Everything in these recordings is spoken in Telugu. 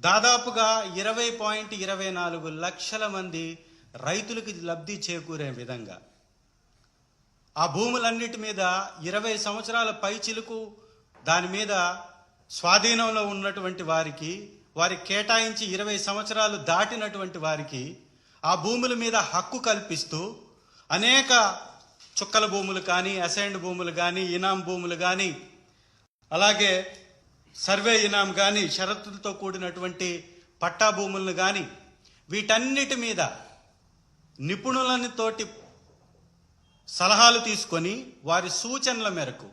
దాదాపుగా ఇరవై పాయింట్ ఇరవై నాలుగు లక్షల మంది రైతులకు లబ్ధి చేకూరే విధంగా ఆ భూములన్నిటి మీద ఇరవై సంవత్సరాల పైచిలుకు దాని మీద స్వాధీనంలో ఉన్నటువంటి వారికి వారి కేటాయించి ఇరవై సంవత్సరాలు దాటినటువంటి వారికి ఆ భూముల మీద హక్కు కల్పిస్తూ అనేక చుక్కల భూములు కానీ అసైన్డ్ భూములు కానీ ఇనాం భూములు కానీ అలాగే సర్వే ఇనాం కానీ షరతులతో కూడినటువంటి పట్టా భూములను కానీ వీటన్నిటి మీద నిపుణులని తోటి సలహాలు తీసుకొని వారి సూచనల మేరకు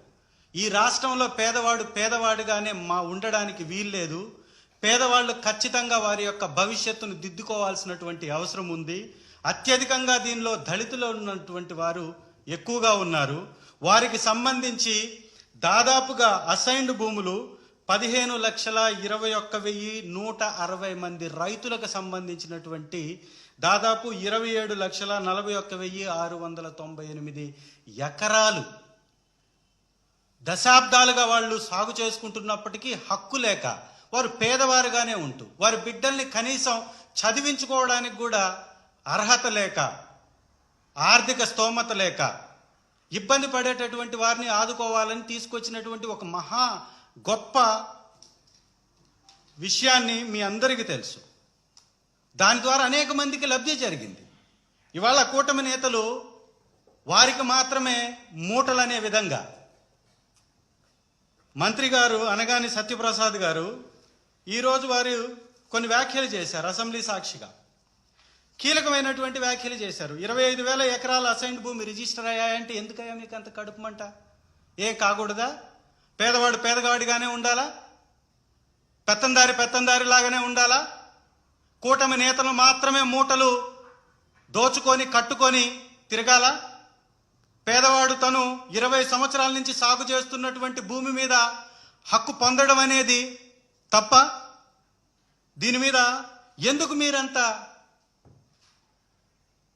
ఈ రాష్ట్రంలో పేదవాడు పేదవాడుగానే మా ఉండడానికి వీల్లేదు. పేదవాళ్ళు ఖచ్చితంగా వారి యొక్క భవిష్యత్తును దిద్దుకోవాల్సినటువంటి అవసరం ఉంది. అత్యధికంగా దీనిలో దళితులు ఉన్నటువంటి వారు ఎక్కువగా ఉన్నారు. వారికి సంబంధించి దాదాపుగా అసైన్డ్ భూములు పదిహేను లక్షల ఇరవై ఒక్క వెయ్యి నూట అరవై మంది రైతులకు సంబంధించినటువంటి దాదాపు ఇరవై ఏడు లక్షల నలభై ఒక్క వెయ్యి ఆరు వందల తొంభై ఎనిమిది ఎకరాలు దశాబ్దాలుగా వాళ్ళు సాగు చేసుకుంటున్నప్పటికీ హక్కు లేక వారు పేదవారుగానే ఉంటూ వారి బిడ్డల్ని కనీసం చదివించుకోవడానికి కూడా అర్హత లేక ఆర్థిక స్తోమత లేక ఇబ్బంది పడేటటువంటి వారిని ఆదుకోవాలని తీసుకొచ్చినటువంటి ఒక మహా గొప్ప విషయాన్ని మీ అందరికీ తెలుసు. దాని ద్వారా అనేక మందికి లబ్ధి జరిగింది. ఇవాళ కూటమి నేతలు వారికి మాత్రమే మూటలనే విధంగా. మంత్రి గారు అనగాని సత్యప్రసాద్ గారు ఈరోజు వారు కొన్ని వ్యాఖ్యలు చేశారు అసెంబ్లీ సాక్షిగా. కీలకమైనటువంటి వ్యాఖ్యలు చేశారు. ఇరవై ఐదు వేల ఎకరాల అసైన్డ్ భూమి రిజిస్టర్ అయ్యాయంటే ఎందుకయ్యా మీకు అంత కడుపుమంట ఏం కాకూడదా? పేదవాడు పేదవాడిగానే ఉండాలా? పెత్తందారి పెత్తందారి లాగానే ఉండాలా? కూటమి నేతలు మాత్రమే మూటలు దోచుకొని కట్టుకొని తిరగాల? పేదవాడు తను ఇరవై సంవత్సరాల నుంచి సాగు చేస్తున్నటువంటి భూమి మీద హక్కు పొందడం అనేది తప్ప దీని మీద ఎందుకు మీరంతా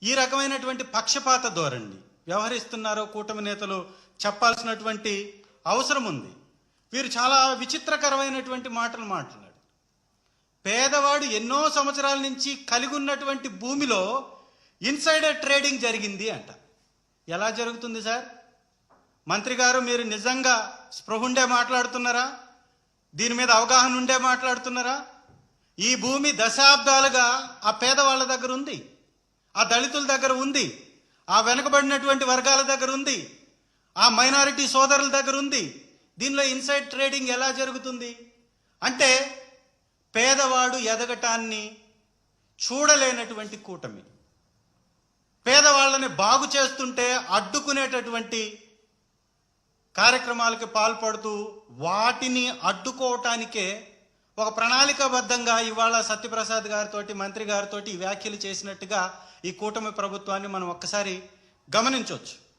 ఈ రకమైనటువంటి పక్షపాత ధోరణి? వ్యవహరిస్తున్నారో కూటమి నేతలు చెప్పాల్సినటువంటి అవసరం ఉంది. వీరు చాలా విచిత్రకరమైనటువంటి మాటలు మాట్లాడారు. పేదవాడు ఎన్నో సంవత్సరాల నుంచి కలిగి ఉన్నటువంటి భూమిలో ఇన్సైడర్ ట్రేడింగ్ జరిగింది అంట. ఎలా జరుగుతుంది సార్? మంత్రి గారు మీరు నిజంగా స్పృహుండే మాట్లాడుతున్నారా? దీని మీద అవగాహన ఉండే మాట్లాడుతున్నారా? ఈ భూమి దశాబ్దాలుగా ఆ పేదవాళ్ళ దగ్గర ఉంది ఆ దళితుల దగ్గర ఉంది ఆ వెనుకబడినటువంటి వర్గాల దగ్గర ఉంది ఆ మైనారిటీ సోదరుల దగ్గర ఉంది దీనిలో ఇన్సైడ్ ట్రేడింగ్ ఎలా జరుగుతుంది? అంటే పేదవాడు ఎదగటాన్ని చూడలేనటువంటి కూటమి. పేదవాళ్ళని బాగు చేస్తుంటే అడ్డుకునేటటువంటి కార్యక్రమాలకి పాల్పడుతూ వాటిని అడ్డుకోవటానికే ఒక ప్రణాళికాబద్ధంగా ఇవాళ సత్యప్రసాద్ గారితో మంత్రి గారితో వ్యాఖ్యలు చేసినట్టుగా ఈ కూటమి ప్రభుత్వాన్ని మనం ఒక్కసారి గమనించవచ్చు.